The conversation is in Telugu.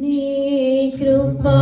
నీ కృపాతిశయమును